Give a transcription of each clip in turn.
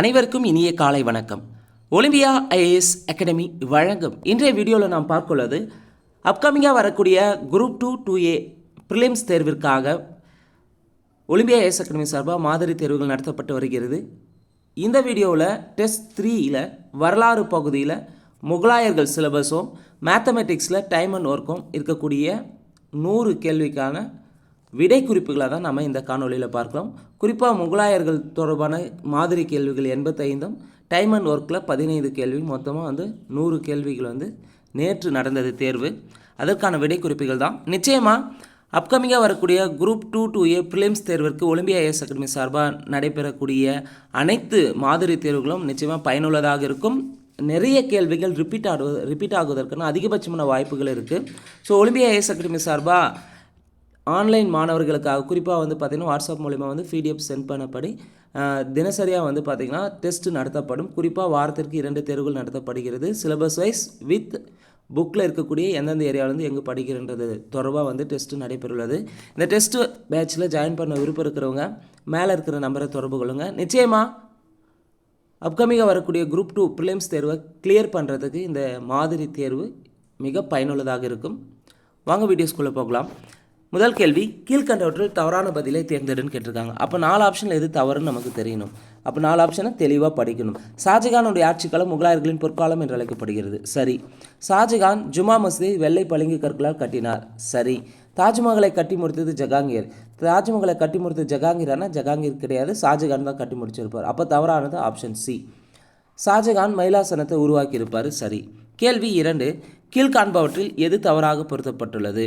அனைவருக்கும் இனிய காலை வணக்கம். ஒலிம்பியா ஐஏஎஸ் அகாடமி வழங்கும் இன்றைய வீடியோவில் நாம் பார்க்குள்ளது அப்கமிங்காக வரக்கூடிய group two two A prelims தேர்விற்காக Olympia IAS academy சார்பாக மாதிரி தேர்வுகள் நடத்தப்பட்டு வருகிறது. இந்த வீடியோவில் டெஸ்ட் த்ரீயில் வரலாறு பகுதியில் முகலாயர்கள் சிலபஸும் மேத்தமெட்டிக்ஸில் டைம் அண்ட் ஒர்க்கும் இருக்கக்கூடிய நூறு கேள்விக்கான விடை குறிப்புகளாக தான் நம்ம இந்த காணொலியில் பார்க்கலாம் குறிப்பாக முகலாயர்கள் தொடர்பான மாதிரி கேள்விகள் எண்பத்தைந்தும் டைம் அண்ட் ஒர்க்கில் பதினைந்து கேள்வி மொத்தமாக வந்து நூறு கேள்விகள் வந்து நேற்று நடந்தது தேர்வு. அதற்கான விடை குறிப்புகள் தான் நிச்சயமாக அப்கமிங்காக வரக்கூடிய group two two A prelims தேர்விற்கு Olympia IAS academy சார்பாக நடைபெறக்கூடிய அனைத்து மாதிரி தேர்வுகளும் நிச்சயமாக பயனுள்ளதாக இருக்கும். நிறைய கேள்விகள் ரிப்பீட் ஆடுவது ரிப்பீட் ஆகுவதற்கான அதிகபட்சமான வாய்ப்புகள் இருக்குது ஸோ ஒலிம்பியா ஐஎஸ் அகாடமி சார்பாக ஆன்லைன் மாணவர்களுக்காக குறிப்பாக வந்து பார்த்திங்கன்னா வாட்ஸ்அப் மூலிமா வந்து பிடிஎஃப் சென்ட் பண்ணப்படி தினசரியாக வந்து பார்த்திங்கன்னா டெஸ்ட் நடத்தப்படும். குறிப்பாக வாரத்திற்கு இரண்டு தேர்வுகள் நடத்தப்படுகிறது. சிலபஸ் வைஸ் வித் புக்கில் இருக்கக்கூடிய எந்தெந்த ஏரியாவிலேருந்து எங்கே படிக்கிறன்றது தொடர்பாக வந்து டெஸ்ட்டு நடைபெறுள்ளது இந்த டெஸ்ட்டு பேட்சில் ஜாயின் பண்ண விருப்பம் இருக்கிறவங்க மேலே இருக்கிற நம்பரை தொடர்பு கொள்ளுங்கள் நிச்சயமாக அப்கமிங்காக வரக்கூடிய குரூப் டூ ப்ரிலிம்ஸ் தேர்வை கிளியர் பண்ணுறதுக்கு இந்த மாதிரி தேர்வு மிக பயனுள்ளதாக இருக்கும். வாங்க வீடியோஸ்குள்ளே போகலாம். முதல் கேள்வி கீழ்கண்டவற்றில் தவறான பதிலை தேர்ந்தெடுன்னு கேட்டிருக்காங்க. அப்போ நாலு ஆப்ஷனில் எது தவறுன்னு நமக்கு தெரியணும். அப்போ நாலு ஆப்ஷனை தெளிவாக படிக்கணும். ஷாஜகானுடைய ஆட்சிக்காலம் முகலாயர்களின் பொற்காலம் என்று அழைக்கப்படுகிறது. சரி. ஷாஜகான் ஜுமா மசூதி வெள்ளை பளிங்கு கற்களால் கட்டினார். சரி. தாஜ்மஹாலை கட்டி முடித்தது ஜகாங்கீர். தாஜ்மஹாலை கட்டி முடித்தது ஜகாங்கீரானா? ஜகாங்கீர் கிடையாது. ஷாஜகான் தான் கட்டி முடிச்சிருப்பார். அப்போ தவறானது ஆப்ஷன் சி ஷாஜகான் மயிலாசனத்தை உருவாக்கியிருப்பார். சரி. கேள்வி இரண்டு கீழ்காண்பவற்றில் எது தவறாக பொருத்தப்பட்டுள்ளது?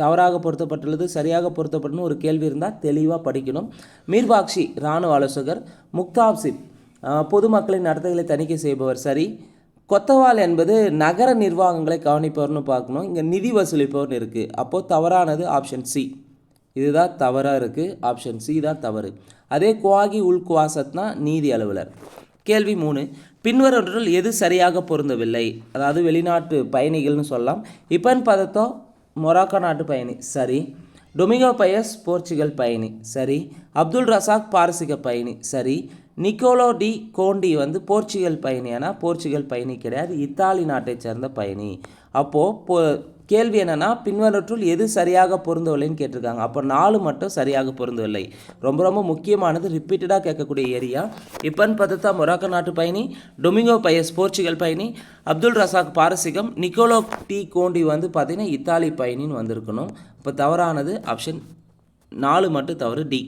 தவறாக பொருத்தப்பட்டுள்ளது சரியாக பொருத்தப்பட்டுன்னு ஒரு கேள்வி இருந்தால் தெளிவாக படிக்கணும். மீர்பாக்ஷி இராணுவ ஆலோசகர். முக்தாப்சிப் பொதுமக்களின் நடத்தைகளை தணிக்கை செய்பவர் சரி. கொத்தவால் என்பது நகர நிர்வாகங்களை கவனிப்பவர்னு பார்க்கணும். இங்கே நிதி வசூலிப்பவர்னு இருக்குது அப்போது தவறானது ஆப்ஷன் சி இதுதான் தவறாக இருக்குது ஆப்ஷன் சி தான் தவறு. அதே குவாகி உள்குவாசத்னா நீதி அலுவலர். கேள்வி மூணு. பின்வரவற்றில் எது சரியாக பொருந்தவில்லை? அதாவது வெளிநாட்டு பயணிகள்னு சொல்லலாம். இப்பன் பதத்தோ மொராக்கோ நாட்டு பயணி சரி. டொமிகோ பயஸ் போர்ச்சுகல் பயணி சரி. அப்துல் ரசாக் பாரசீக பயணி சரி. நிக்கோலோ டி கோண்டி வந்து போர்ச்சுகல் பயணி ஆனால் போர்ச்சுகல் பயணி கிடையாது இத்தாலி நாட்டை சேர்ந்த பயணி. அப்போது போ கேள்வி என்னென்னா பின்வரற்றுள் எது சரியாக பொருந்தவில்லைன்னு கேட்டிருக்காங்க. அப்போ நாலு மட்டும் சரியாக பொருந்தவில்லை. ரொம்ப ரொம்ப முக்கியமானது ரிப்பீட்டடாக கேட்கக்கூடிய ஏரியா. இப்பன் பதத்தா மொராக்கோ நாட்டு பயணி டொமிங்கோ பயஸ் போர்ச்சுகல் பயணி அப்துல் ரசாக் பாரசீகம் நிக்கோலோ டி கோண்டி வந்து பார்த்தீங்கன்னா இத்தாலி பயணின்னு வந்திருக்கணும். இப்போ தவறானது ஆப்ஷன் நாலு மட்டும் தவறு டி.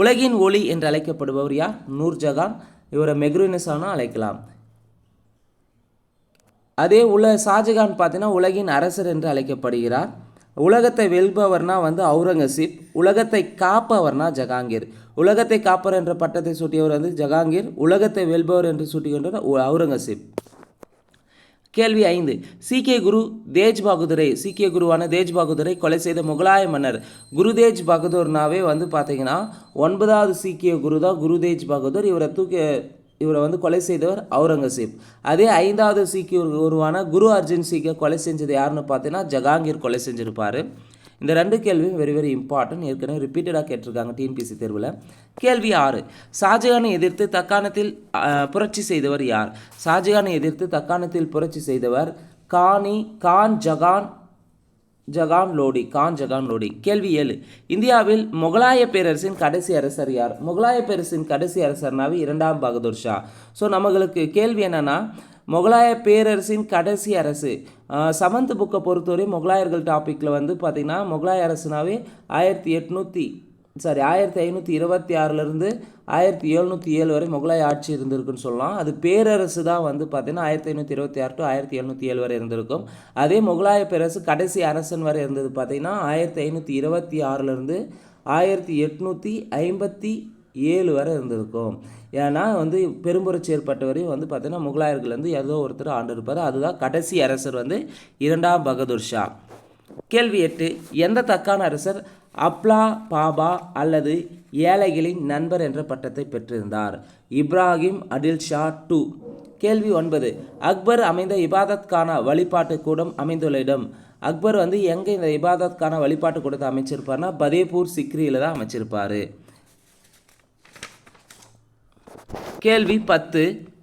உலகின் ஒளி என்று அழைக்கப்படுபவர் யார்? நூர்ஜஹான் இவரை மெக்ரூனிசானும் அழைக்கலாம். அதே உல ஷாஜகான் பார்த்தீங்கன்னா உலகின் அரசர் என்று அழைக்கப்படுகிறார். உலகத்தை வெல்பவர்னா வந்து அவுரங்கசீப் உலகத்தை காப்பவர்னா ஜஹாங்கீர் உலகத்தை காப்பவர் என்ற பட்டத்தை சூட்டியவர் வந்து ஜஹாங்கீர் உலகத்தை வெல்பவர் என்று சூட்டிக்கொண்டவர் அவுரங்கசீப். கேள்வி ஐந்து. சீக்கிய குரு தேஜ் பகதூரை சீக்கிய குருவான தேஜ் பகதூரை கொலை செய்த முகலாய மன்னர் குரு தேஜ் பகதூர்னாவே வந்து பார்த்தீங்கன்னா ஒன்பதாவது சீக்கிய குரு தான் குரு தேஜ் பகதூர் இவரை தூக்கி இவரை வந்து கொலை செய்தவர் அவுரங்கசீப் அதே ஐந்தாவது சீக்கிய குருவான குரு அர்ஜுன் சீக்கிய கொலை செஞ்சது யாருன்னு பார்த்தீங்கன்னா ஜஹாங்கீர் கொலை செஞ்சுருப்பார். இந்த ரெண்டு கேள்வியும் வெரி வெரி இம்பார்ட்டன்ட் ஏற்கனவே ரிப்பீட்டடாக கேட்டிருக்காங்க டிஎன்பிசி தேர்வில். கேள்வி ஆறு. ஷாஜகானை எதிர்த்து தக்காணத்தில் புரட்சி செய்தவர் யார்? ஷாஜகானை எதிர்த்து தக்காணத்தில் புரட்சி செய்தவர் கானி கான் ஜகான் ஜகான் லோடி கான் ஜகான் லோடி. கேள்வி ஏழு. இந்தியாவில் முகலாய பேரரசின் கடைசி அரசர் யார்? முகலாய பேரரசின் கடைசி அரசர்னாவே இரண்டாம் பகதூர் ஷா. ஸோ நம்மளுக்கு கேள்வி என்னென்னா முகலாய பேரரசின் கடைசி அரசு ஆஹ், புக்கை பொறுத்தவரை முகலாயர்கள் டாப்பிக்கில் வந்து பார்த்திங்கன்னா முகலாய அரசுனாவே ஆயிரத்தி எட்நூற்றி சாரி ஆயிரத்தி ஐநூற்றி இருபத்தி ஆறுலேருந்து ஆயிரத்தி எழுநூற்றி ஏழு வரை முகலாய ஆட்சி இருந்திருக்குன்னு சொல்லலாம். அது பேரரசு தான் வந்து பார்த்தீங்கன்னா ஆயிரத்தி ஐநூற்றி இருபத்தி ஆறு டு ஆயிரத்தி எழுநூற்றி ஏழு வரை இருந்திருக்கும். அதே முகலாய பேரரசு கடைசி அரசன் வரை இருந்தது பார்த்தீங்கன்னா ஆயிரத்தி ஐநூற்றி இருபத்தி ஆறுலேருந்து ஆயிரத்தி எட்நூற்றி ஐம்பத்தி ஏழு வரை இருந்திருக்கும். ஏன்னா வந்து பெரும்புரட்சி ஏற்பட்ட வரையும் வந்து பார்த்திங்கன்னா முகலாயர்கள் வந்து ஏதோ ஒருத்தர் ஆண்டு இருப்பார். அதுதான் கடைசி அரசர் வந்து இரண்டாம் பகதூர் ஷா. கேள்வி எட்டு எந்த தக்கான அரசர்? அப்லா பாபா அல்லது ஏழைகளின் நண்பர் என்ற பட்டத்தை பெற்றிருந்தார். இப்ராஹிம் அடில் ஷா டூ. கேள்வி ஒன்பது. அக்பர் அமைந்த இபாதத்கான வழிபாட்டு கூடம் அமைந்துள்ள இடம். அக்பர் வந்து எங்கே இந்த இபாதத்கான வழிபாட்டு கூடத்தை அமைச்சிருப்பார்னா பதேபூர் சிக்ரியில் தான் அமைச்சிருப்பார். கேள்வி பத்து.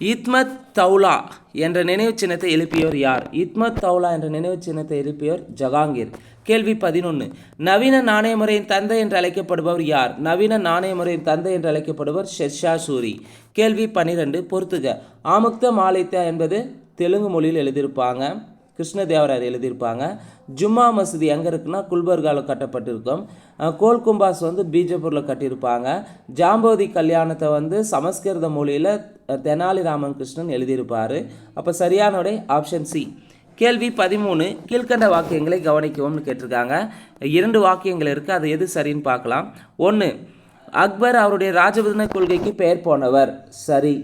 இத்மத் தௌலா என்ற நினைவு சின்னத்தை எழுப்பியவர் யார்? இத்மத் தௌலா என்ற நினைவு சின்னத்தை எழுப்பியவர் ஜகாங்கீர். கேள்வி பதினொன்று நவீன நாணய முறையின் தந்தை என்று அழைக்கப்படுபவர் யார்? நவீன நாணய முறையின் தந்தை என்று அழைக்கப்படுபவர் ஷெர்ஷா சூரி. கேள்வி பன்னிரெண்டு. பொறுத்துக. ஆமுக்த மாலைத்தா என்பது தெலுங்கு மொழியில் எழுதியிருப்பாங்க. கிருஷ்ணதேவராயர் எழுதியிருப்பாங்க. ஜும்மா மசூதி எங்கே இருக்குன்னா குல்பர்காவில் கட்டப்பட்டிருக்கும். கோல்கும்பாஸ் வந்து பீஜப்பூரில் கட்டியிருப்பாங்க. ஜாம்போதி கல்யாணத்தை வந்து சமஸ்கிருத மொழியில் தெனாலிராமன் கிருஷ்ணன் எழுதியிருப்பார். அப்போ சரியான விடை ஆப்ஷன் சி கேள்வி பதிமூணு கீழ்க்கண்ட வாக்கியங்களை கவனிக்கவும்னு கேட்டிருக்காங்க. இரண்டு வாக்கியங்கள் இருக்குது அது எது சரின்னு பார்க்கலாம். ஒன்று அக்பர் அவருடைய ராஜபுதன கொள்கைக்கு பெயர் போனவர். சரி.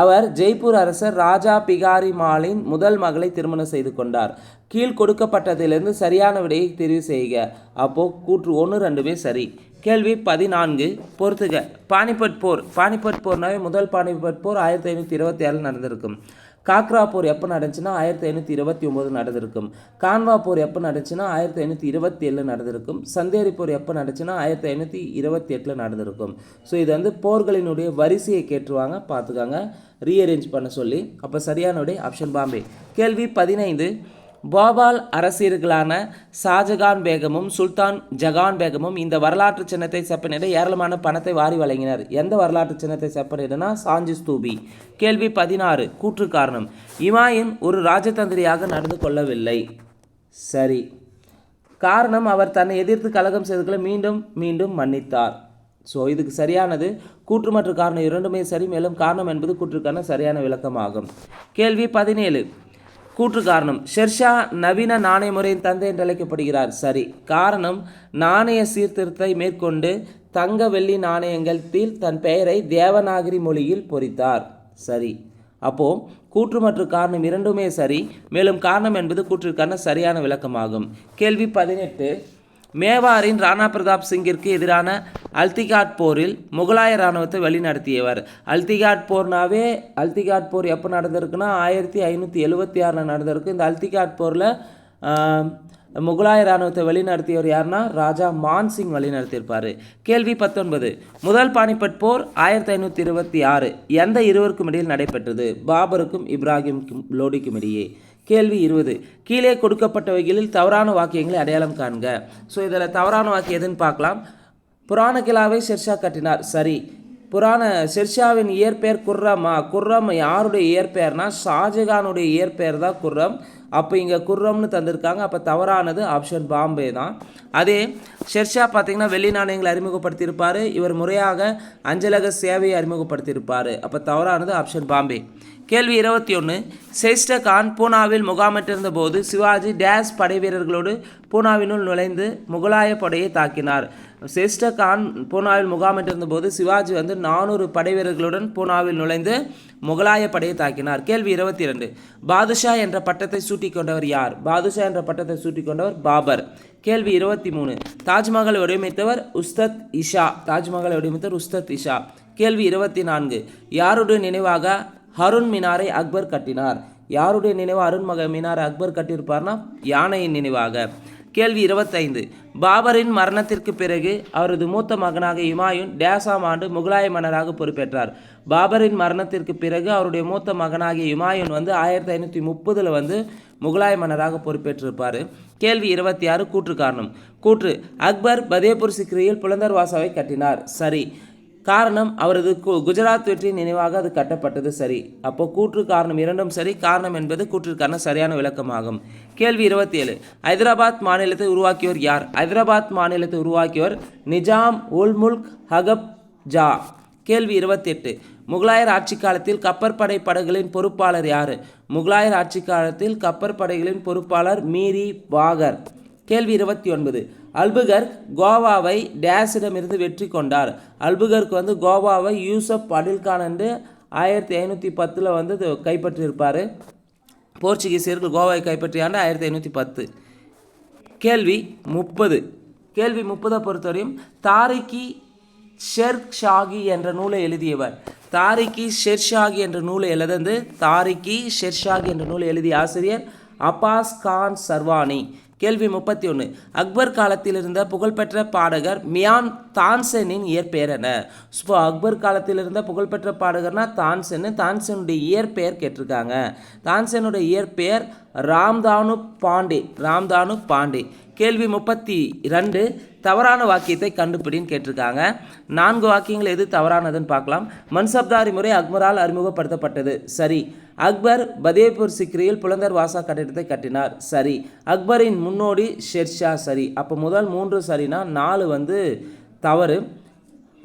அவர் ஜெய்ப்பூர் அரசர் ராஜா பிகாரி மாலின் முதல் மகளை திருமணம் செய்து கொண்டார். கீழ் கொடுக்கப்பட்டதிலிருந்து சரியான விடையை தெரிவு செய்க. அப்போது கூற்று ஒன்று ரெண்டுமே சரி. கேள்வி பதினான்கு பொறுத்துக. பானிபட் போர். பானிபட் போர்னாவே முதல் பானிபட் போர் ஆயிரத்தி ஐநூற்றி இருபத்தி ஏழில் நடந்திருக்கும். காக்ரா போர் எப்போ நடந்துச்சுன்னா ஆயிரத்தி ஐநூற்றி இருபத்தி ஒம்பது நடந்திருக்கும். கான்வா போர் எப்போ நடந்துச்சுன்னா ஆயிரத்தி ஐநூற்றி இருபத்தி ஏழில் நடந்திருக்கும். சந்தேரி போர் எப்போ நடந்துச்சுன்னா ஆயிரத்தி ஐநூற்றி இருபத்தி எட்டில் நடந்திருக்கும். ஸோ இது வந்து போர்களினுடைய வரிசையை கேட்டுருவாங்க. பார்த்துக்காங்க. ரீஅரேஞ்ச் பண்ண சொல்லி. அப்போ சரியானுடைய ஆப்ஷன் பாம்பே. கேள்வி பதினைந்து. போபால் அரசியர்களான ஷாஜகான் பேகமும் சுல்தான் ஜகான் பேகமும் இந்த வரலாற்று சின்னத்தை செப்பனிட ஏராளமான பணத்தை வாரி வழங்கினர். எந்த வரலாற்று சின்னத்தை செப்பனிடனா சாஞ்சி ஸ்தூபி. கேள்வி பதினாறு கூற்று காரணம். இமாயின் ஒரு ராஜதந்திரியாக நடந்து கொள்ளவில்லை. சரி. காரணம் அவர் தன்னை எதிர்த்து கலகம் செய்ததுகளை மீண்டும் மீண்டும் மன்னித்தார். ஸோ இதுக்கு சரியானது. கூற்று மற்றும் காரணம் இரண்டுமே சரி மேலும் காரணம் என்பது கூற்றுக்கான சரியான விளக்கமாகும். கேள்வி பதினேழு. கூற்று காரணம் ஷெர்ஷா நவீன நாணய முறையின் தந்தை என்று அழைக்கப்படுகிறார். சரி. காரணம் நாணய சீர்திருத்தத்தை மேற்கொண்டு தங்க வெள்ளி கீழ் தன் பெயரை தேவநாகரி மொழியில் பொறித்தார். சரி. அப்போ கூற்று மற்றும் காரணம் இரண்டுமே சரி. மேலும் காரணம் என்பது கூற்றிற்கான சரியான விளக்கமாகும். கேள்வி பதினெட்டு. மேவாரின் ராணா பிரதாப் சிங்கிற்கு எதிரான அல்திகாட் போரில் முகலாய இராணுவத்தை வழிநடத்தியவர். அல்திகாட் போர்னாவே அல்திகாட் போர் எப்போ நடந்திருக்குன்னா ஆயிரத்தி ஐநூற்றி எழுபத்தி ஆறில் நடந்திருக்கு. இந்த அல்திகாட் போரில் முகலாய இராணுவத்தை வழிநடத்தியவர் யாருன்னா ராஜா மான்சிங் வழிநடத்தியிருப்பார். கேள்வி பத்தொன்பது. முதல் பானிபட் போர் ஆயிரத்தி ஐநூற்றி இருபத்தி ஆறு. எந்த இருவருக்கும் இடையில் நடைபெற்றது? பாபருக்கும் இப்ராஹிம் லோடிக்கும் இடையே. கேள்வி இருபது. கீழே கொடுக்கப்பட்டவைகளில் தவறான வாக்கியங்களை அடையாளம் காண்க. ஸோ இதில் தவறான வாக்கியம் எதுன்னு பார்க்கலாம். புராண கிலாவை ஷெர்ஷா கட்டினார். சரி. புராண ஷெர்ஷாவின் இயற்பெயர் குர்ரமா? குர்ரம் யாருடைய இயற்பெயர்னா ஷாஜகானுடைய இயற்பெயர் தான் குர்ரம். அப்போ இங்கே குர்ரம்னு தந்திருக்காங்க. அப்போ தவறானது ஆப்ஷன் பாம்பே தான். அதே ஷெர்ஷா பார்த்தீங்கன்னா வெள்ளி நாணயங்களை அறிமுகப்படுத்தியிருப்பார். இவர் முறையாக அஞ்சலக சேவையை அறிமுகப்படுத்தியிருப்பார். அப்போ தவறானது ஆப்ஷன் பாம்பே. கேள்வி இருபத்தி ஒன்று சேஷ்ட கான் பூனாவில் முகாமிட்டிருந்த போது சிவாஜி டேஸ் படை வீரர்களோடு பூனாவினுள் நுழைந்து முகலாய படையை தாக்கினார். சேஷ்ட கான் பூனாவில் முகாமிட்டிருந்த போது சிவாஜி வந்து நானூறு படை வீரர்களுடன் பூனாவில் நுழைந்து முகலாய படையை தாக்கினார். கேள்வி இருபத்தி இரண்டு. பாதுஷா என்ற பட்டத்தை சூட்டிக்கொண்டவர் யார்? பாதுஷா என்ற பட்டத்தை சூட்டிக் கொண்டவர் பாபர். கேள்வி இருபத்தி மூணு தாஜ்மஹாலை வடிவமைத்தவர் உஸ்தத் இஷா. தாஜ்மஹாலை வடிவமைத்தவர் உஸ்தத் இஷா. கேள்வி இருபத்தி நான்கு. யாருடைய நினைவாக ஹருண் மினாரை அக்பர் கட்டினார். யாருடைய நினைவாக அருண் மக மினாரை அக்பர் கட்டியிருப்பார்னா? யானையின் நினைவாக. கேள்வி இருபத்தைந்து. பாபரின் மரணத்திற்கு பிறகு அவரது மூத்த மகனாக இமாயுன் டேசாம் ஆண்டு முகலாய மன்னராக பொறுப்பேற்றார். பாபரின் மரணத்திற்கு பிறகு அவருடைய மூத்த மகனாகிய இமாயுன் வந்து ஆயிரத்தி ஐநூற்றி முப்பதில் வந்து முகலாய மன்னராக பொறுப்பேற்றிருப்பார். கேள்வி இருபத்தி ஆறு கூற்று காரணம். கூற்று. அக்பர் பதேபூர் சிக்ரியில் புலந்தர்வாசாவை கட்டினார். சரி. காரணம் அவரது கு குஜராத் வெற்றியின் நினைவாக அது கட்டப்பட்டது சரி. அப்போ கூற்று காரணம் இரண்டும் சரி. காரணம் என்பது கூற்றிற்கான சரியான விளக்கமாகும். கேள்வி இருபத்தி ஏழு ஹைதராபாத் மாநிலத்தை உருவாக்கியவர் யார்? ஹைதராபாத் மாநிலத்தை உருவாக்கியவர் நிஜாம் உல் முல்க் ஹகப் ஜா. கேள்வி இருபத்தெட்டு. முகலாயர் ஆட்சி காலத்தில் கப்பற்படை படைகளின் பொறுப்பாளர் யார்? முகலாயர் ஆட்சி காலத்தில் கப்பற்படைகளின் பொறுப்பாளர் மீரி வாகர் கேள்வி இருபத்தி ஒன்பது. அல்புகர்க் கோவாவை டேஸிடமிருந்து வெற்றி கொண்டார். அல்புகர்க் வந்து கோவாவை யூசப் அடில்கான் என்று ஆயிரத்தி ஐநூற்றி பத்தில் வந்து இது கைப்பற்றியிருப்பார். போர்ச்சுகீசியர்கள் கோவாவை கைப்பற்றிய ஆண்டு ஆயிரத்தி ஐநூற்றி பத்து. கேள்வி முப்பது. கேள்வி முப்பதை பொறுத்தவரையும் தாரிகி ஷெர் ஷாகி என்ற நூலை எழுதியவர். தாரிகி ஷெர்ஷாகி என்ற நூலை எழுதந்து தாரிகி ஷெர்ஷாகி என்ற நூலை எழுதிய ஆசிரியர் அப்பாஸ் கான் சர்வானி. கேள்வி முப்பத்தி ஒன்று அக்பர் காலத்தில் இருந்த புகழ்பெற்ற பாடகர் மியான் தான்செனின் இயற்பெயர் என்ன? ஸோ அக்பர் காலத்தில் இருந்த புகழ்பெற்ற பாடகர்னா தான்சென்னு தான்செனுடைய இயற்பெயர் கேட்டிருக்காங்க. தான்செனுடைய இயற்பெயர் ராம்தானு பாண்டே ராம்தானு பாண்டே. கேள்வி முப்பத்தி ரெண்டு தவறான வாக்கியத்தை கண்டுபிடின்னு கேட்டிருக்காங்க. நான்கு வாக்கியங்கள் எது தவறானதுன்னு பார்க்கலாம். மன்சப்தாரி முறை அக்பரால் அறிமுகப்படுத்தப்பட்டது. சரி. அக்பர் பதேபூர் சிக்ரியில் புலந்தர் வாசா கட்டிடத்தை கட்டினார். சரி. அக்பரின் முன்னோடி ஷெர்ஷா சரி. அப்போ முதல் மூன்று சரினா நாலு வந்து தவறு.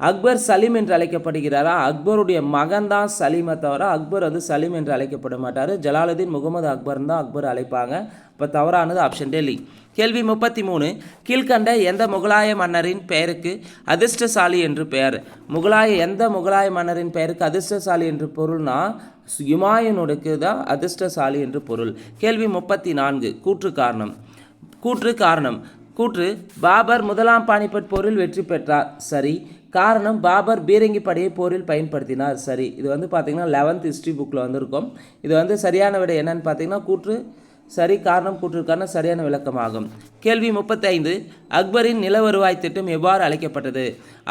அக்பர் சலீம் என்று அழைக்கப்படுகிறாரா? அக்பருடைய மகன் தான் சலீமை தவிர அக்பர் வந்து சலீம் என்று அழைக்கப்பட மாட்டார். ஜலாலுதீன் முகமது அக்பர் தான் அக்பர் அழைப்பாங்க. இப்போ தவறானது ஆப்ஷன் டெல்லி கேள்வி முப்பத்தி மூணு. கீழ்கண்ட எந்த முகலாய மன்னரின் பெயருக்கு அதிர்ஷ்டசாலி என்று பெயர்? முகலாய எந்த முகலாய மன்னரின் பெயருக்கு அதிர்ஷ்டசாலி என்று பொருள்னா யுமாயூனுக்கு தான் அதிர்ஷ்டசாலி என்று பொருள். கேள்வி முப்பத்தி நான்கு. கூற்று காரணம். கூற்று காரணம். கூற்று பாபர் முதலாம் பானிபட் போரில் வெற்றி பெற்றார். சரி. காரணம் பாபர் பீரங்கி படையை போரில் பயன்படுத்தினார். சரி இது வந்து பார்த்தீங்கன்னா லெவன்த் ஹிஸ்ட்ரி புக்கில் வந்திருக்கும். இது வந்து சரியான விட என்னன்னு பார்த்தீங்கன்னா கூற்று சரி காரணம் கூற்றுக்கான சரியான விளக்கமாகும். கேள்வி முப்பத்தைந்து அக்பரின் நில வருவாய் திட்டம் எவ்வாறு அழைக்கப்பட்டது?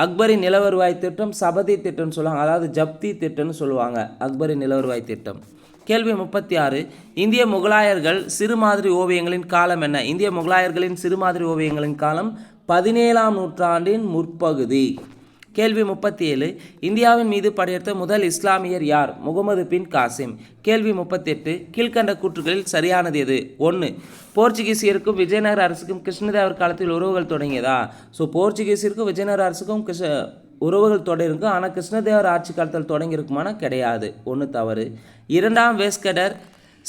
அக்பரின் நில வருவாய் திட்டம் சபதி திட்டம்னு சொல்லுவாங்க அதாவது ஜப்தி திட்டம்னு சொல்லுவாங்க அக்பரின் நில வருவாய் திட்டம். கேள்வி முப்பத்தி ஆறு இந்திய முகலாயர்கள் சிறு மாதிரி ஓவியங்களின் காலம் என்ன? இந்திய முகலாயர்களின் சிறு மாதிரி ஓவியங்களின் காலம் பதினேழாம் நூற்றாண்டின் முற்பகுதி. கேள்வி முப்பத்தி ஏழு இந்தியாவின் மீது படையெடுத்த முதல் இஸ்லாமியர் யார்? முகமது பின் காசிம். கேள்வி முப்பத்தெட்டு. கீழ்கண்ட கூற்றுகளில் சரியானது எது? ஒன்று போர்ச்சுகீசியருக்கும் விஜயநகர அரசுக்கும் கிருஷ்ணதேவர் காலத்தில் உறவுகள் தொடங்கியதா? ஸோ போர்ச்சுகீசியருக்கும் விஜயநகர அரசுக்கும் கிருஷ்ண உறவுகள் தொடங்கியிருக்கும் ஆனால் கிருஷ்ணதேவர் ஆட்சி காலத்தில் தொடங்கியிருக்குமானா? கிடையாது. ஒன்று தவறு. இரண்டாம் வேஸ்கடர்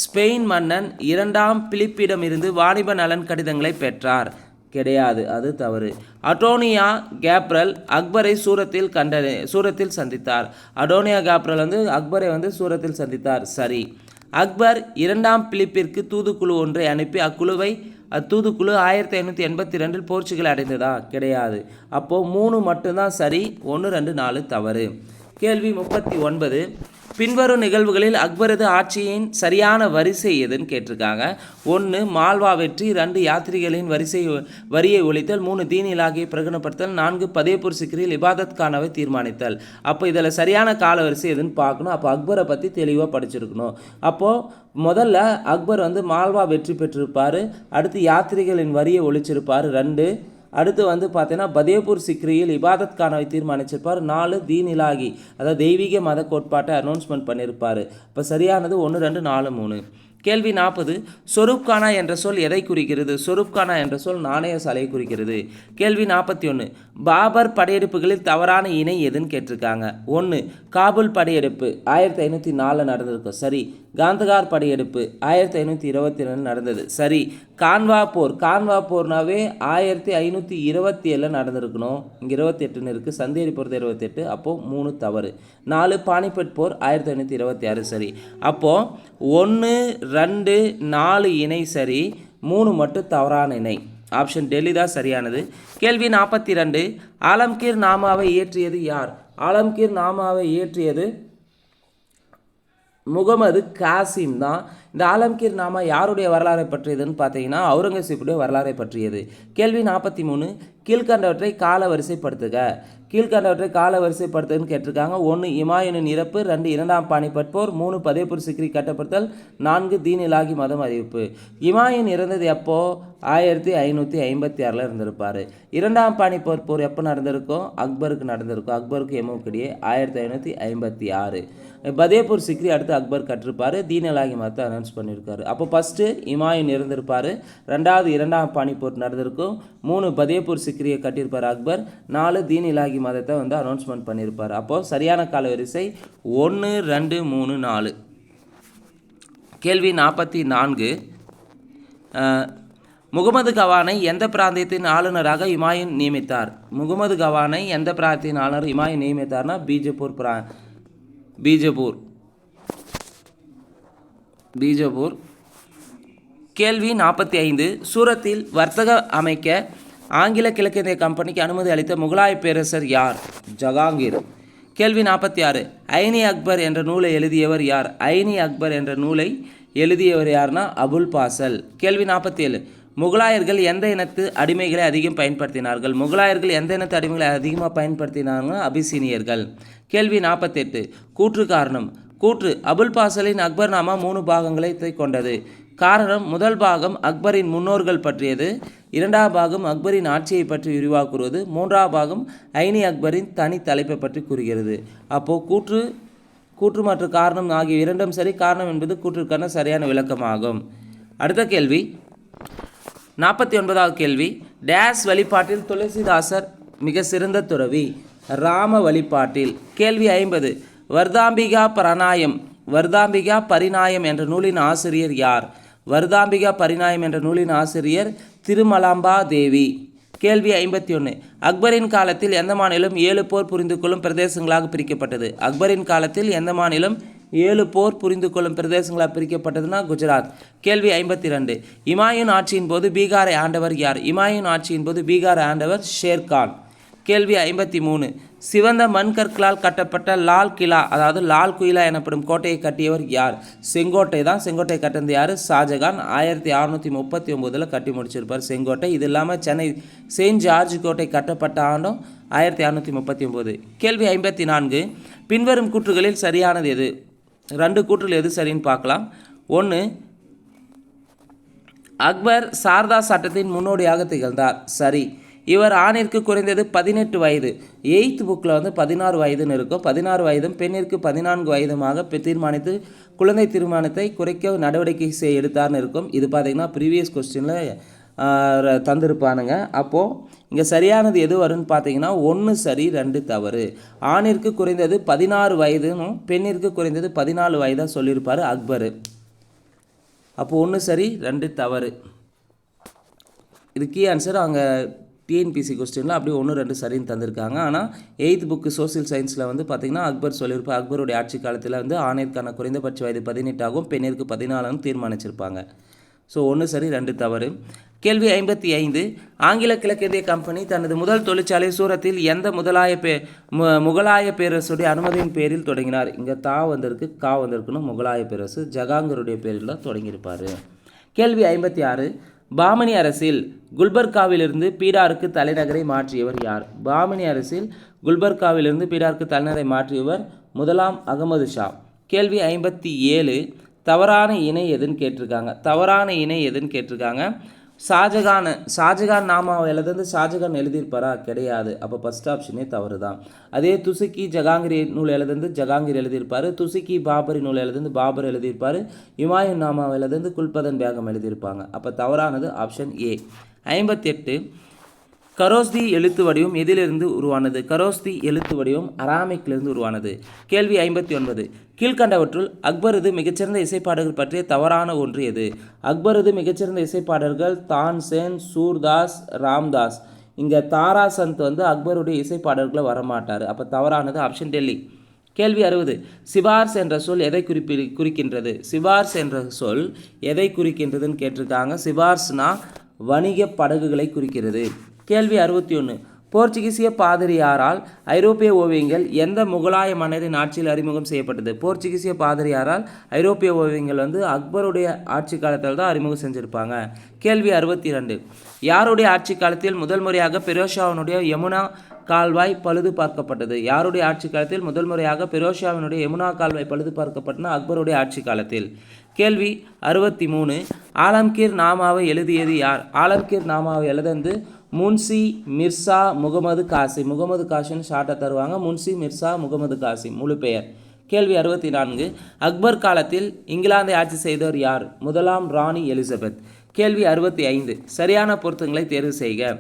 ஸ்பெயின் மன்னன் இரண்டாம் பிலிப்பிடமிருந்து வாணிப நலன் கடிதங்களை பெற்றார். கிடையாது அது தவறு. அட்டோனியா கேப்ரல் அக்பரை சூரத்தில் கண்ட சூரத்தில் சந்தித்தார். அடோனியா கேப்ரல் வந்து அக்பரை வந்து சூரத்தில் சந்தித்தார். சரி. அக்பர் இரண்டாம் பிலிப்பிற்கு தூதுக்குழு ஒன்றை அனுப்பி அக்குழுவை அத்தூதுக்குழு ஆயிரத்தி ஐநூற்றி எண்பத்தி ரெண்டில் போர்ச்சுகல் அடைந்ததா? கிடையாது. அப்போது மூணு மட்டும்தான் சரி ஒன்று ரெண்டு நாலு தவறு. கேள்வி முப்பத்தி ஒன்பது. பின்வரும் நிகழ்வுகளில் அக்பரது ஆட்சியின் சரியான வரிசை எதுன்னு கேட்டிருக்காங்க. ஒன்று மால்வா வெற்றி ரெண்டு யாத்ரிகளின் வரிசை வரியை ஒழித்தல் மூணு தீன் இலாகியை பிரகடனப்படுத்தல் நான்கு பதேபூர் சிக்ரியில் இபாதத் தீர்மானித்தல். அப்போ இதில் சரியான கால வரிசை எதுன்னு பார்க்கணும். அப்போ அக்பரை பற்றி தெளிவாக படிச்சிருக்கணும். அப்போது முதல்ல அக்பர் வந்து மால்வா வெற்றி பெற்றிருப்பார். அடுத்து யாத்திரிகளின் வரியை ஒழிச்சிருப்பார். ரெண்டு அடுத்து வந்து பார்த்தீங்கன்னா பதேபூர் சிக்ரியில் இபாதத் கானவை தீர்மானிச்சிருப்பார். நாலு தீன் இலாகி அதாவது தெய்வீக மத கோட்பாட்டை அனௌன்ஸ்மெண்ட் பண்ணியிருப்பார் இப்போ சரியானது ஒன்று ரெண்டு நாலு மூணு. கேள்வி நாற்பது சொரூப்கானா என்ற சொல் எதை குறிக்கிறது? சொரூப்கானா என்ற சொல் நாணய சாலையை குறிக்கிறது. கேள்வி நாற்பத்தி ஒன்று பாபர் படையெடுப்புகளில் தவறான இணை எதுன்னு கேட்டிருக்காங்க. ஒன்று காபூல் படையெடுப்பு ஆயிரத்தி ஐநூற்றி நாலில் நடந்திருக்கும் சரி காந்தகார் படையெடுப்பு ஆயிரத்தி ஐநூற்றி இருபத்தி ரெண்டு நடந்தது. சரி கான்வா போர் கான்வா போர்னாவே ஆயிரத்தி ஐநூற்றி இருபத்தி ஏழில் நடந்திருக்கணும். இங்கே இருபத்தி எட்டுன்னு இருக்குது சந்தேரி போகிறது இருபத்தெட்டு அப்போது மூணு தவறு. நாலு பானிபட் போர் ஆயிரத்தி ஐநூற்றி இருபத்தி ஆறு சரி அப்போது ஒன்று ரெண்டு நாலு இணை சரி மூணு மட்டும் தவறான இணை. ஆப்ஷன் டெல்லி தான் சரியானது. கேள்வி நாற்பத்தி ரெண்டு ஆலம்கீர் நாமாவை இயற்றியது யார்? ஆலம்கீர் நாமாவை இயற்றியது முகமது காசிம் தான். இந்த ஆலம்கீர் நாமா யாருடைய வரலாறை பற்றியதுன்னு பார்த்தீங்கன்னா அவுரங்கசீப்புடைய வரலாறை பற்றியது. கேள்வி நாற்பத்தி மூணு கீழ்கண்டவற்றை காலவரிசைப்படுத்துக. கீழ்கண்டவற்றை கால வரிசைப்படுத்துன்னு கேட்டிருக்காங்க. ஒன்று இமாயுனின் இறப்பு. ரெண்டு இரண்டாம் பாணிபட் போர் மூணு பதேபூர் சிக்ரி கட்டப்படுத்தல். நான்கு தீனிலாகி மதம் அறிவிப்பு. இமாயுன் இறந்தது எப்போ? ஆயிரத்தி ஐநூற்றி ஐம்பத்தி ஆறில் இருந்திருப்பார். இரண்டாம் பாணிபட் போர் எப்போ நடந்திருக்கும்? அக்பருக்கு நடந்திருக்கும். அக்பருக்கு எமுக்கிடையே ஆயிரத்தி ஐநூற்றி ஐம்பத்தி ஆறு. பதேபூர் சிக்ரி அடுத்து அக்பர் கட்டிருப்பார் தீனலாகி இலாகி மதத்தை அனௌன்ஸ் பண்ணியிருக்காரு. அப்போ ஃபஸ்ட்டு இமாயுன் இருந்திருப்பார் ரெண்டாவது இரண்டாம் பானிபோர் நடந்திருக்கும் மூணு பதேபூர் சிக்ரியை கட்டியிருப்பார் அக்பர் நாலு தீன் இலாகி மதத்தை வந்து அனௌன்ஸ்மெண்ட் பண்ணியிருப்பார். அப்போது சரியான கால வரிசை ஒன்று ரெண்டு மூணு நாலு. கேள்வி நாற்பத்தி நான்கு. முகமது கவானை எந்த பிராந்தியத்தின் ஆளுநராக இமாயின் நியமித்தார்? முகமது கவானை எந்த பிராந்தியத்தின் ஆளுநர் இமாயின் நியமித்தார்னா பீஜப்பூர் பிரா பீஜப்பூர். பீஜப்பூர். கேள்வி நாற்பத்தி ஐந்து சூரத்தில் வர்த்தக அமைக்க ஆங்கில கிழக்கிந்திய கம்பெனிக்கு அனுமதி அளித்த முகலாய பேரரசர் யார்? ஜகாங்கீர். கேள்வி நாற்பத்தி ஆறு ஐனி அக்பர் என்ற நூலை எழுதியவர் யார்? ஐனி அக்பர் என்ற நூலை எழுதியவர் யார்னா அபுல் பாசல். கேள்வி நாற்பத்தி ஏழு முகலாயர்கள் எந்த இனத்து அடிமைகளை அதிகம் பயன்படுத்தினார்கள்? முகலாயர்கள் எந்த இனத்து அடிமைகளை அதிகமாக பயன்படுத்தினார்கள் அபிசீனியர்கள். கேள்வி நாற்பத்தெட்டு கூற்று காரணம். கூற்று. அபுல் பாசலின் அக்பர் நாமா மூணு பாகங்களை கொண்டது. காரணம் முதல் பாகம் அக்பரின் முன்னோர்கள் பற்றியது. இரண்டாம் பாகம் அக்பரின் ஆட்சியை பற்றி விரிவாக்குவது. மூன்றாம் பாகம் ஐனி அக்பரின் தனி தலைப்பை பற்றி கூறுகிறது. அப்போது கூற்று கூற்று மற்றும் காரணம் ஆகிய இரண்டும் சரி. காரணம் என்பது கூற்றுக்கான சரியான விளக்கமாகும். அடுத்த கேள்வி. நாற்பத்தி ஒன்பதாவது கேள்வி. டேஸ் வழிபாட்டில் துளசிதாசர் மிக சிறந்த துறவி. ராம வழிபாட்டில். கேள்வி ஐம்பது. வர்தாம்பிகா பிரணாயம் வர்தாம்பிகா பரிணாயம் என்ற நூலின் ஆசிரியர் யார்? வர்தாம்பிகா பரிணாயம் என்ற நூலின் ஆசிரியர் திருமலாம்பா தேவி. கேள்வி ஐம்பத்தி ஒன்று அக்பரின் காலத்தில் எந்த மாநிலம் ஏழு போர் புரிந்து கொள்ளும் பிரதேசங்களாக பிரிக்கப்பட்டது? அக்பரின் காலத்தில் எந்த மாநிலம் ஏழு போர் புரிந்து கொள்ளும் பிரதேசங்களாக பிரிக்கப்பட்டதுன்னா குஜராத். கேள்வி ஐம்பத்தி ரெண்டு இமாயுன் ஆட்சியின் போது பீகாரை ஆண்டவர் யார்? இமாயுன் ஆட்சியின் போது பீகாரை ஆண்டவர் ஷேர்கான். கேள்வி ஐம்பத்தி மூணு சிவந்த மண்கற்களால் கட்டப்பட்ட லால் கிலா அதாவது லால் குயிலா எனப்படும் கோட்டையை கட்டியவர் யார்? செங்கோட்டை தான். செங்கோட்டை கட்டினது யார்? ஷாஜகான். ஆயிரத்தி அறநூற்றி முப்பத்தி ஒம்போதில் கட்டி முடிச்சிருப்பார் செங்கோட்டை. இது இல்லாமல் சென்னை செயின்ட் ஜார்ஜ் கோட்டை கட்டப்பட்ட ஆண்டும் ஆயிரத்தி அறநூற்றி முப்பத்தி ஒம்பது கேள்வி ஐம்பத்தி நான்கு பின்வரும் கூற்றுகளில் சரியானது எது? ரெண்டு கூற்றில் எது சரின்னு பார்க்கலாம். ஒன்று அக்பர் சாரதா சட்டத்தின் முன்னோடியாக திகழ்ந்தார். சரி. இவர் ஆணிற்கு குறைந்தது பதினெட்டு வயது. எயித்து புக்கில் வந்து பதினாறு வயதுன்னு இருக்கும். பதினாறு வயதும் பெண்ணிற்கு பதினான்கு வயதுமாக தீர்மானித்து குழந்தை தீர்மானத்தை குறைக்க நடவடிக்கை செய் எடுத்தார்னு இருக்கும். இது பார்த்தீங்கன்னா ப்ரீவியஸ் கொஸ்டினில் தந்திருப்பானுங்க. அப்போது இங்கே சரியானது எது வரும்னு பார்த்தீங்கன்னா ஒன்று சரி ரெண்டு தவறு. ஆணிற்கு குறைந்தது பதினாறு வயதுன்னு பெண்ணிற்கு குறைந்தது பதினாலு வயதாக சொல்லியிருப்பார் அக்பர். அப்போது ஒன்று சரி ரெண்டு தவறு. இது கீ ஆன்சர் அவங்க டிஎன்பிசி கொஸ்டினில் அப்படியே ஒன்று ரெண்டு சரின்னு தந்திருக்காங்க. ஆனால் எயித் புக்கு சோசியல் சயின்ஸில் வந்து பார்த்திங்கன்னா அக்பர் சொல்லியிருப்பார் அக்பருடைய ஆட்சி காலத்தில் வந்து ஆணிற்கான குறைந்தபட்ச வயது பதினெட்டாகவும் பெண்ணிற்கு பதினாலும் தீர்மானிச்சிருப்பாங்க. ஸோ ஒன்று சரி ரெண்டு தவறு. கேள்வி ஐம்பத்தி ஐந்து. ஆங்கில கிழக்கிந்திய கம்பெனி தனது முதல் தொழிற்சாலை சூரத்தில் எந்த முதலாய பே மு- முகலாய பேரரசுடைய அனுமதியின் பேரில் தொடங்கினார். இங்கே தா வந்திருக்கு கா வந்திருக்குன்னு முகலாய பேரரசு ஜகாங்கருடைய பேரில் தான் தொடங்கியிருப்பார். கேள்வி ஐம்பத்தி ஆறு. பாமனி அரசில் குல்பர்காவிலிருந்து பீடாருக்கு தலைநகரை மாற்றியவர் யார்? பாமனி அரசில் குல்பர்காவிலிருந்து பீடாருக்கு தலைநகரை மாற்றியவர் முதலாம் அகமது ஷா. கேள்வி ஐம்பத்தி ஏழு. தவறான இணை எதுன்னு கேட்டிருக்காங்க. தவறான இணை எதுன்னு கேட்டிருக்காங்க. ஷாஜகான் ஷாஜகான் நாமாவை எழுதுந்து ஷாஜகான் எழுதியிருப்பாரா? கிடையாது. அப்போ ஃபஸ்ட் ஆப்ஷனே தவறு தான் அதே துசுக்கி ஜகாங்கிரி நூல் எழுதுந்து ஜகாங்கிரி எழுதியிருப்பார். துசுக்கி பாபரி நூல் எழுதுந்து பாபர் எழுதியிருப்பார். இமாயுன் நாமாவை எழுதுந்து குல்பதன் பேகம் எழுதியிருப்பாங்க. அப்போ தவறானது ஆப்ஷன் ஏ ஐம்பத்தெட்டு கரோஸ்தி எழுத்து வடிவம் எதிலிருந்து உருவானது? கரோஸ்தி எழுத்து வடிவம் அராமிக்கிலிருந்து உருவானது. கேள்வி ஐம்பத்தி ஒன்பது கீழ்கண்டவற்றுள் அக்பரது மிகச்சிறந்த இசைப்பாடல்கள் பற்றிய தவறான ஒன்று எது? அக்பரது மிகச்சிறந்த இசைப்பாடல்கள் தான்சேன் சூர்தாஸ் ராம்தாஸ். இங்கே தாராசந்த் வந்து அக்பருடைய இசைப்பாடல்களை வரமாட்டார். அப்போ தவறானது ஆப்ஷன் டெல்லி. கேள்வி அறுபது. சிபார்ஸ் என்ற சொல் எதை குறிப்பி குறிக்கின்றது? சிபார்ஸ் என்ற சொல் எதை குறிக்கின்றதுன்னு கேட்டிருக்காங்க. சிபார்ஸ்னா வணிக படகுகளை குறிக்கிறது. கேள்வி அறுபத்தி ஒன்று போர்ச்சுகீசிய பாதிரியாரால் ஐரோப்பிய ஓவியங்கள் எந்த முகலாய மன்னரின் ஆட்சியில் அறிமுகம் செய்யப்பட்டது? போர்ச்சுகீசிய பாதிரியாரால் ஐரோப்பிய ஓவியங்கள் வந்து அக்பருடைய ஆட்சி காலத்தில் தான் அறிமுகம் செஞ்சுருப்பாங்க. கேள்வி அறுபத்தி ரெண்டு யாருடைய ஆட்சி காலத்தில் முதல் முறையாக பெரோஷாவினுடைய யமுனா கால்வாய் பழுது பார்க்கப்பட்டது? யாருடைய ஆட்சி காலத்தில் முதல் முறையாக பெரோஷாவினுடைய யமுனா கால்வாய் பழுது பார்க்கப்பட்டன அக்பருடைய ஆட்சி காலத்தில்? கேள்வி அறுபத்தி மூணு. ஆலம்கீர் நாமாவை எழுதியது யார்? ஆலம்கீர் நாமாவை எழுதந்து முன்சி மிர்சா முகமது காசி முகமது காசின்னு ஷார்ட்டாக தருவாங்க. முன்சி மிர்சா முகமது காசி முழு பெயர். கேள்வி அறுபத்தி நான்கு அக்பர் காலத்தில் இங்கிலாந்தை ஆட்சி செய்தவர் யார்? முதலாம் ராணி எலிசபெத். கேள்வி அறுபத்தி ஐந்து சரியான பொருத்தங்களை தேர்வு செய்க.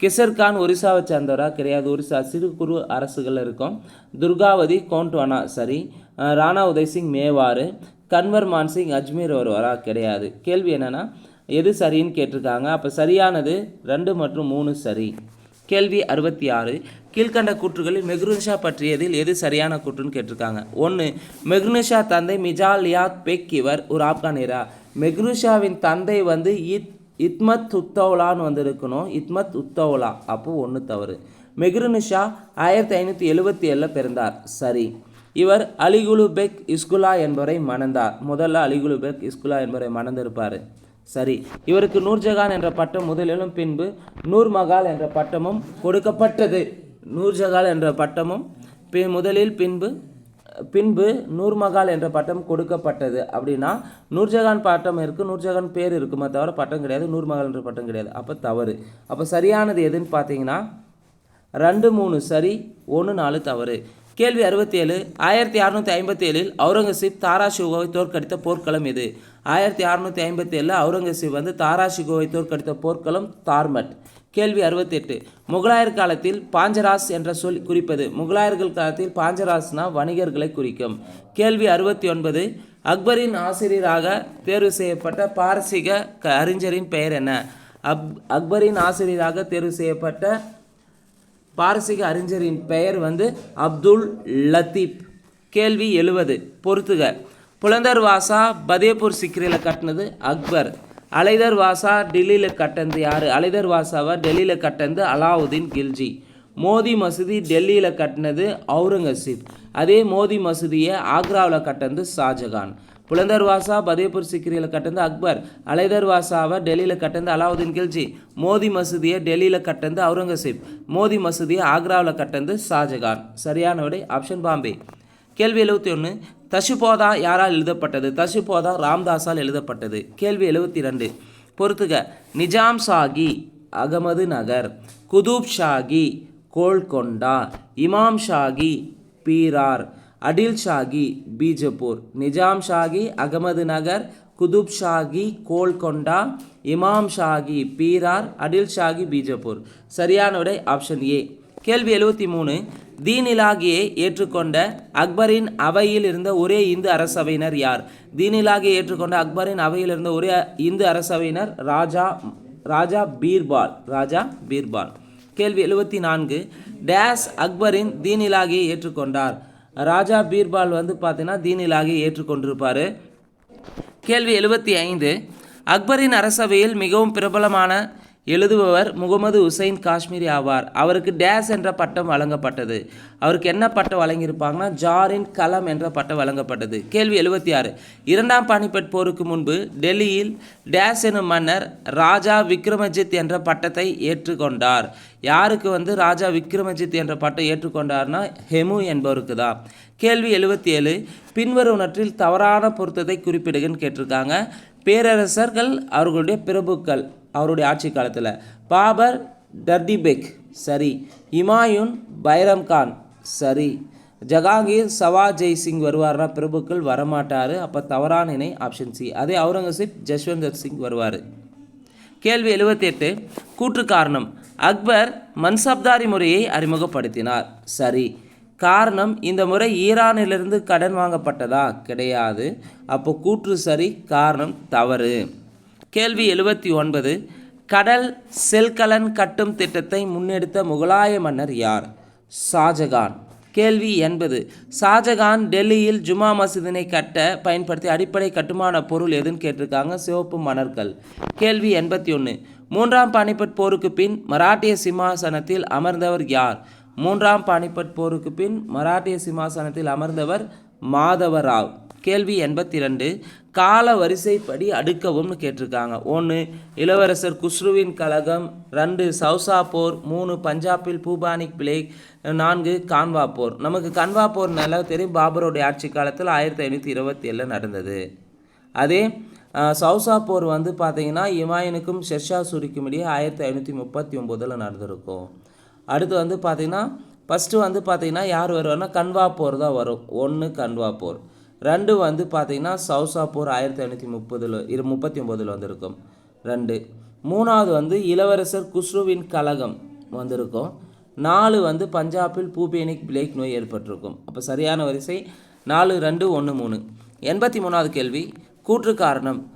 கிசர்கான் ஒரிசாவை சேர்ந்தவரா? கிடையாது. ஒரிசா சிறு குறு அரசுகள் இருக்கும். துர்காவதி கோண்ட்வானா சரி. ராணா ராணா உதய்சிங் மேவாறு. கன்வர் மான்சிங் அஜ்மீர் வருவாரா கிடையாது. கேள்வி என்னென்னா எது சரின்னு கேட்டிருக்காங்க. அப்போ சரியானது ரெண்டு மற்றும் மூணு சரி. கேள்வி அறுபத்தி ஆறு கீழ்கண்ட கூற்றுகளில் மெக்ருனிஷா பற்றியதில் எது சரியான கூற்றுன்னு கேட்டிருக்காங்க. ஒன்று மெக்ருனிஷா தந்தை மிஜாலியாத் பெக் இவர் ஒரு ஆப்கானியரா. மெக்ருஷாவின் தந்தை வந்து இத் இத்மத் உத்தோலான்னு வந்திருக்கணும். இத்மத் உத்தோலா. அப்போ ஒன்று தவறு. மெக்ருனிஷா ஆயிரத்தி ஐநூற்றி எழுபத்தி ஏழில் பிறந்தார். சரி. இவர் அலிகுலு பெக் இஸ்குலா என்பவரை மணந்தார். முதல்ல அலிகுலு பெக் இஸ்குலா என்பவரை மணந்திருப்பார். சரி. இவருக்கு நூர்ஜஹான் என்ற பட்டம் முதலிலும் பின்பு நூர் மகால் என்ற பட்டமும் கொடுக்கப்பட்டது. நூர்ஜஹால் என்ற பட்டமும் பி- முதலில் பின்பு பின்பு நூர்மகால் என்ற பட்டம் கொடுக்கப்பட்டது. அப்படின்னா நூர்ஜஹான் பட்டம் இருக்குது நூர்ஜஹான் பேர் இருக்குமே தவிர பட்டம் கிடையாது நூர்மகால் என்ற பட்டம் கிடையாது. அப்போ தவறு. அப்போ சரியானது எதுன்னு பார்த்தீங்கன்னா ரெண்டு மூணு சரி ஒன்று நாலு தவறு. கேள்வி அறுபத்தி ஏழு ஆயிரத்தி அறநூற்றி ஐம்பத்தி ஏழில் அவுரங்கசீப் தாராஷிகோவை தோற்கடித்த போர்க்களம் எது? ஆயிரத்தி அறநூற்றி ஐம்பத்தி ஏழில் அவுரங்கசீப் வந்து தாராஷிகோவை தோற்கடித்த போர்க்களம் தார்மட். கேள்வி அறுபத்தெட்டு முகலாயர் காலத்தில் பாஞ்சராஸ் என்ற சொல் குறிப்பது? முகலாயர்கள் காலத்தில் பாஞ்சராஸ்னா வணிகர்களை குறிக்கும். கேள்வி அறுபத்தி ஒன்பது அக்பரின் ஆசிரியராக தேர்வு செய்யப்பட்ட பாரசீக க அறிஞரின் பெயர் என்ன? அக் அக்பரின் ஆசிரியராக தேர்வு செய்யப்பட்ட பாரசீக அறிஞரின் பெயர் வந்து அப்துல் லத்தீப். கேள்வி எழுவது. பொறுத்துக. புலந்தர் வாசா பதேபூர் சிக்ரியில் கட்டினது அக்பர். அலைதர் வாசா டெல்லியில் கட்டினது யார்? அலைதர் வாசாவை டெல்லியில் கட்டினது அலாவுதீன் கில்ஜி. மோதி மசூதி டெல்லியில் கட்டினது அவுரங்கசீப் அதே மோதி மசூதியை ஆக்ராவில் கட்டினது ஷாஜகான். புலந்தர் வாசா பதேபூர் சிக்ரியில் கட்டந்து அக்பர் அலைதர் வாசாவை டெல்லியில் கட்டந்து அலாவுதீன் கில்ஜி மோதி மசூதியை டெல்லியில் கட்டந்து அவுரங்கசீப் மோதி மசூதியை ஆக்ராவில் கட்டந்து ஷாஜகான். சரியான விடை ஆப்ஷன் பாம்பே. கேள்வி எழுபத்தி ஒன்று தசுபோதா யாரால் எழுதப்பட்டது? தசுபோதா ராம்தாஸால் எழுதப்பட்டது. கேள்வி எழுபத்தி ரெண்டு பொறுத்துக. நிஜாம் ஷாகி அகமது நகர் குதூப் ஷாகி கோல்கொண்டா இமாம் ஷாகி பீரார் அடில் ஷாகி பீஜப்பூர். நிஜாம் ஷாகி அகமது நகர் குதுப் ஷாகி கோல்கொண்டா. இமாம் ஷாகி பீரார் அடில் ஷாகி பீஜப்பூர். சரியான விடை ஆப்ஷன் ஏ கேள்வி எழுபத்தி மூணு. தீனிலாகியை ஏற்றுக்கொண்ட அக்பரின் அவையில் இருந்த ஒரே இந்து அரசவையினர் யார்? தீனிலாகியை ஏற்றுக்கொண்ட அக்பரின் அவையில் இருந்த ஒரே இந்து அரசவையினர் ராஜா ராஜா பீர்பால். ராஜா பீர்பால். கேள்வி எழுபத்தி நான்கு. டேஸ் அக்பரின் தீனிலாகியை ஏற்றுக்கொண்டார். ராஜா பீர்பால் வந்து பார்த்தீங்கன்னா தீனிலாகி ஏற்றுக்கொண்டிருப்பார். கேள்வி எழுபத்தி ஐந்து. அக்பரின் அரசவையில் மிகவும் பிரபலமான எழுதுபவர் முகமது உசைன் காஷ்மீரி ஆவார். அவருக்கு டேஸ் என்ற பட்டம் வழங்கப்பட்டது. அவருக்கு என்ன பட்டம் வழங்கியிருப்பாங்கன்னா ஜாரின் கலம் என்ற பட்டம் வழங்கப்பட்டது. கேள்வி எழுபத்தி ஆறு. இரண்டாம் பானிபட் போருக்கு முன்பு டெல்லியில் டேஸ் எனும் மன்னர் ராஜா விக்ரமஜித் என்ற பட்டத்தை ஏற்றுக்கொண்டார். யாருக்கு வந்து ராஜா விக்ரமஜித் என்ற பட்டம் ஏற்றுக்கொண்டார்னா ஹெமு என்பவருக்கு தான் கேள்வி எழுபத்தி ஏழு. பின்வருவனற்றில் தவறான பொருத்தத்தை குறிப்பிடுகன்னு கேட்டிருக்காங்க. பேரரசர்கள் அவர்களுடைய பிரபுக்கள். அவருடைய ஆட்சி காலத்தில். பாபர் டர்டிபெக் சரி. இமாயுன் பைரம் கான் சரி. ஜகாங்கீர் சவா ஜெய் சிங் வருவார்னா பிரபுக்கள் வரமாட்டார். அப்போ தவறான இணை ஆப்ஷன் சி அதே அவுரங்கசீப் ஜஸ்வந்தர் சிங் வருவார். கேள்வி 78 கூற்று காரணம். அக்பர் மன்சப்தாரி முறையை அறிமுகப்படுத்தினார். சரி. காரணம் இந்த முறை ஈரானிலிருந்து கடன் வாங்கப்பட்டதா? கிடையாது. அப்போ கூற்று சரி காரணம் தவறு. கேள்வி எழுபத்தி ஒன்பது கடல் செல்கலன் கட்டும் திட்டத்தை முன்னெடுத்த முகலாய மன்னர் யார்? ஷாஜகான். கேள்வி எண்பது ஷாஜகான் டெல்லியில் ஜுமா மசூதினை கட்ட பயன்படுத்திய அடிப்படை கட்டுமான பொருள் எதுன்னு கேட்டிருக்காங்க சிவப்பு மணற்கள் கேள்வி எண்பத்தி ஒன்று மூன்றாம் பானிபட் போருக்கு பின் மராட்டிய சிம்மாசனத்தில் அமர்ந்தவர் யார்? மூன்றாம் பானிபட் போருக்கு பின் மராட்டிய சிம்மாசனத்தில் அமர்ந்தவர் மாதவராவ். கேள்வி எண்பத்தி ரெண்டு கால வரிசைப்படி அடுக்கவும்னு கேட்டிருக்காங்க. ஒன்று இளவரசர் குஸ்ருவின் கழகம் ரெண்டு சௌசா போர் மூணு பஞ்சாபில் பூபானிக் பிளேக் நான்கு கான்வா போர். நமக்கு கான்வா போர் நல்லா தெரியும். பாபருடைய ஆட்சி காலத்தில் ஆயிரத்தி ஐநூற்றி இருபத்தி ஏழில் நடந்தது. அதே சவுசா சௌசா போர் வந்து பார்த்தீங்கன்னா இமாயனுக்கும் ஷெர்ஷா சூரிக்கும் இடையே ஆயிரத்தி ஐநூற்றி முப்பத்தி ஒம்போதில் நடந்திருக்கும். அடுத்து வந்து பார்த்தீங்கன்னா ஃபஸ்ட்டு வந்து பார்த்தீங்கன்னா யார் வருவார்னா கன்வா போர் தான் வரும். ஒன்று கன்வா போர். ரெண்டு வந்து பார்த்தீங்கன்னா சவுசாப்பூர் போர் ஆயிரத்தி ஐநூற்றி முப்பதில் இரு முப்பத்தி ஒம்போதில் வந்திருக்கும். ரெண்டு. மூணாவது வந்து இளவரசர் குஸ்ருவின் கழகம் வந்திருக்கும். நாலு வந்து பஞ்சாபில் பூபேனிக் பிளேக் நோய் ஏற்பட்டிருக்கும். அப்போ சரியான வரிசை. நாலு ரெண்டு ஒன்று மூணு. எண்பத்தி மூணாவது கேள்வி. கூற்று காரணம்.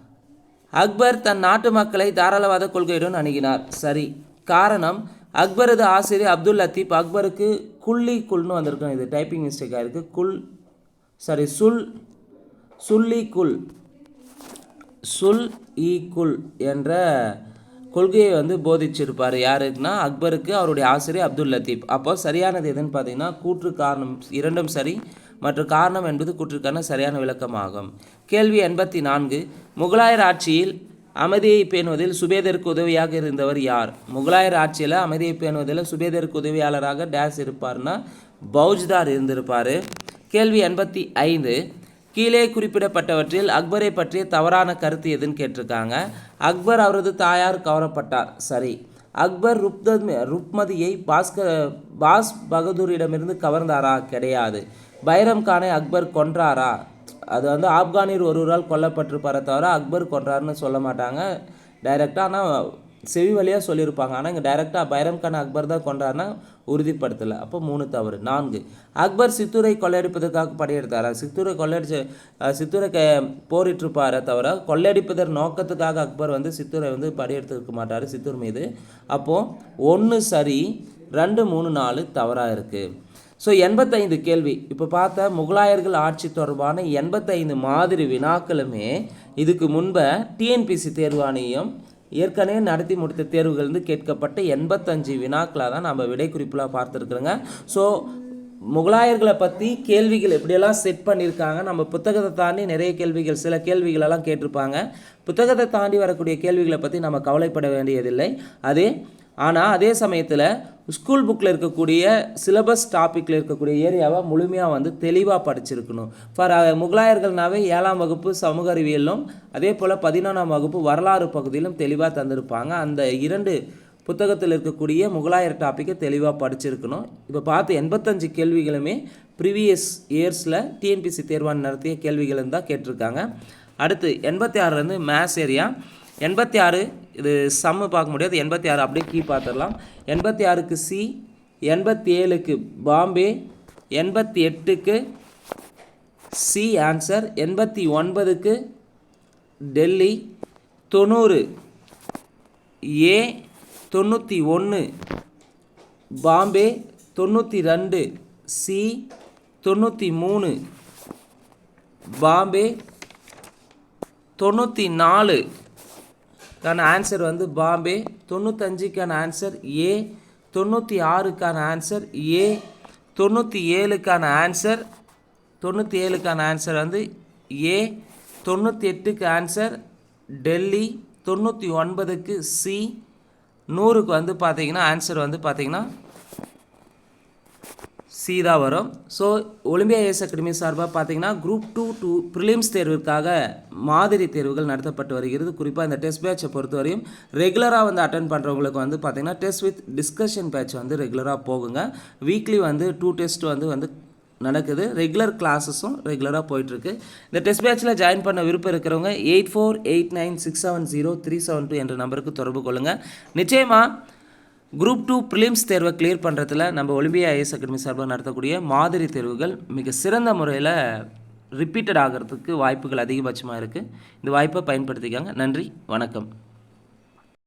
அக்பர் தன் நாட்டு மக்களை தாராளவாத கொள்கையுடன் அணுகினார். சரி. காரணம் அக்பரது ஆசிரியர் அப்துல் லத்தீப் அக்பருக்கு குள்ளி குல்னு வந்திருக்கும். இது டைப்பிங் மிஸ்டேக்காக இருக்குது குல் சாரி சுல் சுல்லி குல் சுல் ஈக்குல் குல் என்ற கொள்கையை வந்து போதிச்சிருப்பார். யாருக்குன்னா அக்பருக்கு அவருடைய ஆசிரியர் அப்துல் லத்தீப். அப்போ சரியானது எதுன்னு பார்த்தீங்கன்னா கூற்று காரணம் இரண்டும் சரி மற்ற காரணம் என்பது கூற்றுக்கான சரியான விளக்கமாகும். கேள்வி எண்பத்தி நான்கு முகலாயர் ஆட்சியில் அமைதியை பேணுவதில் சுபேதருக்கு உதவியாக இருந்தவர் யார்? முகலாயர் ஆட்சியில் அமைதியை பேணுவதில் சுபேதருக்கு உதவியாளராக டேஸ் இருப்பார்னா பௌஜ்தார் இருந்திருப்பார். கேள்வி எண்பத்தி ஐந்து. கீழே குறிப்பிடப்பட்டவற்றில் அக்பரை பற்றிய தவறான கருத்து எதுன்னு கேட்டிருக்காங்க. அக்பர் அவரது தாயார் கவரப்பட்டார். சரி. அக்பர் ருப்த ருப்மதியை பாஸ்கர் பாஸ் பகதூரிடமிருந்து கவர்ந்தாரா? கிடையாது. பைரம் கானை அக்பர் கொன்றாரா? அது வந்து ஆப்கானியர் ஒருவரால் கொல்லப்பட்டிருப்பாரே தவிர அக்பர் கொன்றாருன்னு சொல்ல மாட்டாங்க. டைரெக்டாக ஆனால் செவி வழியாக சொல்லியிருப்பாங்க. ஆனால் இங்கே டைரெக்டாக பைரம் கான் அக்பர் தான் கொண்டாருன்னா உறுதிப்படுத்தலை. அப்போ மூணு தவறு. நான்கு. அக்பர் சித்தூரை கொள்ளையடிப்பதற்காக படையெடுத்தாரா? சித்தூரை கொள்ளையடிச்சு சித்தூரை க போரிட்டிருப்பாரா தவிர கொள்ளையடிப்பதர் நோக்கத்துக்காக அக்பர் வந்து சித்தூரை வந்து படையெடுத்திருக்க மாட்டார் சித்தூர் மீது. அப்போது ஒன்று சரி ரெண்டு மூணு நாலு தவறாக இருக்குது ஸோ எண்பத்தைந்து கேள்வி. இப்போ பார்த்த முகலாயர்கள் ஆட்சி தொடர்பான எண்பத்தைந்து மாதிரி வினாக்களுமே இதுக்கு முன்ப டிஎன்பிசி தேர்வாணையம் ஏற்கனவே நடத்தி முடித்த தேர்வுகள்ந்து கேட்கப்பட்ட எண்பத்தஞ்சு வினாக்களாக தான் நம்ம விடை குறிப்பில் பார்த்துருக்குறோங்க. ஸோ முகலாயர்களை பற்றி கேள்விகள் எப்படியெல்லாம் செட் பண்ணியிருக்காங்க நம்ம புத்தகத்தை தாண்டி நிறைய கேள்விகள் சில கேள்விகளெல்லாம் கேட்டிருப்பாங்க. புத்தகத்தை தாண்டி வரக்கூடிய கேள்விகளை பற்றி நம்ம கவலைப்பட வேண்டியதில்லை. அதே ஆனால் அதே சமயத்தில் ஸ்கூல் புக்கில் இருக்கக்கூடிய சிலபஸ் டாப்பிக்கில் இருக்கக்கூடிய ஏரியாவை முழுமையாக வந்து தெளிவாக படிச்சிருக்கணும். ஃபார் முகலாயர்கள்னாவே ஏழாம் வகுப்பு சமூக அறிவியலும் அதே போல் பதினொன்றாம் வகுப்பு வரலாறு பகுதியிலும் தெளிவாக தந்திருப்பாங்க. அந்த இரண்டு புத்தகத்தில் இருக்கக்கூடிய முகலாயர் டாப்பிக்கை தெளிவாக படிச்சிருக்கணும். இப்போ பார்த்து எண்பத்தஞ்சு கேள்விகளுமே ப்ரீவியஸ் இயர்ஸில் டிஎன்பிசி தேர்வான் நடத்திய கேள்விகள் தான் கேட்டிருக்காங்க. அடுத்து எண்பத்தி ஆறுலேருந்து மேத்ஸ் ஏரியா எண்பத்தி ஆறு இது சம்மு பார்க்க முடியாது. எண்பத்தி ஆறு அப்படியே கீ பார்த்துடலாம். எண்பத்தி ஆறுக்கு சி எண்பத்தி ஏழுக்கு பாம்பே எண்பத்தி எட்டுக்கு சி ஆன்சர் எண்பத்தி ஒன்பதுக்கு டெல்லி தொண்ணூறு ஏ தொண்ணூற்றி ஒன்று பாம்பே தொண்ணூற்றி ரெண்டு சி தொண்ணூற்றி மூணு பாம்பே தொண்ணூற்றி நாலு கான ஆன்சர் வந்து பாம்பே. தொண்ணூத்தஞ்சுக்கான ஆன்சர் ஏ தொண்ணூற்றி ஆறுக்கான ஆன்சர் ஏ தொண்ணூற்றி ஏழுக்கான ஆன்சர் தொண்ணூற்றி ஏழுக்கான ஆன்சர் வந்து ஏ தொண்ணூற்றி எட்டுக்கு ஆன்சர் டெல்லி. தொண்ணூற்றி ஒன்பதுக்கு சி நூறுக்கு வந்து பார்த்தீங்கன்னா ஆன்சர் வந்து பார்த்திங்கன்னா சி தான் வரும். ஸோ ஒலிம்பியா ஏஸ் அகாடமி சார்பாக பார்த்தீங்கன்னா குரூப் டூ டூ ப்ரிலிம்ஸ் தேர்விற்காக மாதிரி தேர்வுகள் நடத்தப்பட்டு வருகிறது. குறிப்பாக இந்த டெஸ்ட் பேட்சை பொறுத்தவரையும் ரெகுலராக வந்து அட்டன் பண்ணுறவங்களுக்கு வந்து பார்த்தீங்கன்னா டெஸ்ட் வித் டிஸ்கஷன் பேட்ச் வந்து ரெகுலராக போகுங்க. வீக்லி வந்து டூ டெஸ்ட் வந்து வந்து நடக்குது. ரெகுலர் கிளாஸஸும் ரெகுலராக போயிட்டுருக்கு. இந்த டெஸ்ட் பேட்சில் ஜாயின் பண்ண விருப்பம் இருக்கிறவங்க eight four eight nine six seven zero three seven two என்ற நம்பருக்கு தொடர்பு கொள்ளுங்கள் நிச்சயமாக குரூப் டூ ப்ரிலிம்ஸ் தேர்வை கிளியர் பண்ணுறதுல நம்ம ஒலிம்பியா ஐஎஸ் அகாடமி சார்பாக நடத்தக்கூடிய மாதிரி தேர்வுகள் மிக சிறந்த முறையில் ரிப்பீட்டட் ஆகிறதுக்கு வாய்ப்புகள் அதிகபட்சமாக இருக்குது இந்த வாய்ப்பை பயன்படுத்திக்காங்க. நன்றி. வணக்கம்.